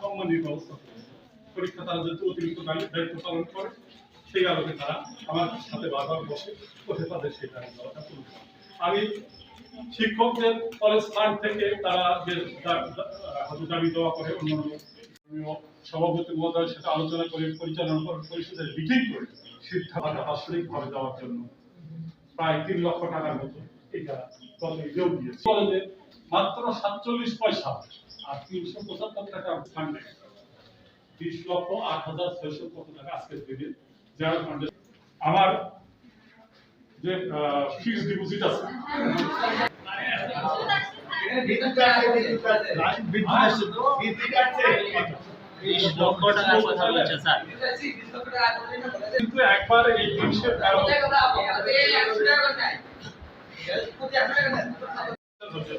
সম্মানের ব্যবস্থা পরীক্ষা তারা যেহেতু অতিরিক্ত দায়িত্ব পালন করে, সেই আলোকে তারা আমার সাথে বারবার বসে কোথে তাদের সেই আমি শিক্ষকদের কলেজ ফান্ড থেকে তারা যে দাবি দেওয়া করে অন্যান্য সভাপতি মহোদয়ের সাথে আলোচনা করে, পরিচালনা পরিষদের মিটিং করে, সিদ্ধান্ত বাৎসরিকভাবে দেওয়ার জন্য প্রায় তিন লক্ষ টাকার মতো এটা গত মাত্র সাতচল্লিশ পয়সা। আর তিনশো পঁচাত্তর টাকা ফান্ডে বিশ লক্ষ আট হাজার ছয়শো কত টাকা আজকের দিনে যারা ফান্ডে আমার যে ফিক্সড ডিপোজিট আছে। কিন্তু একবার এই জিনিসের কারণ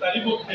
তারই মধ্যে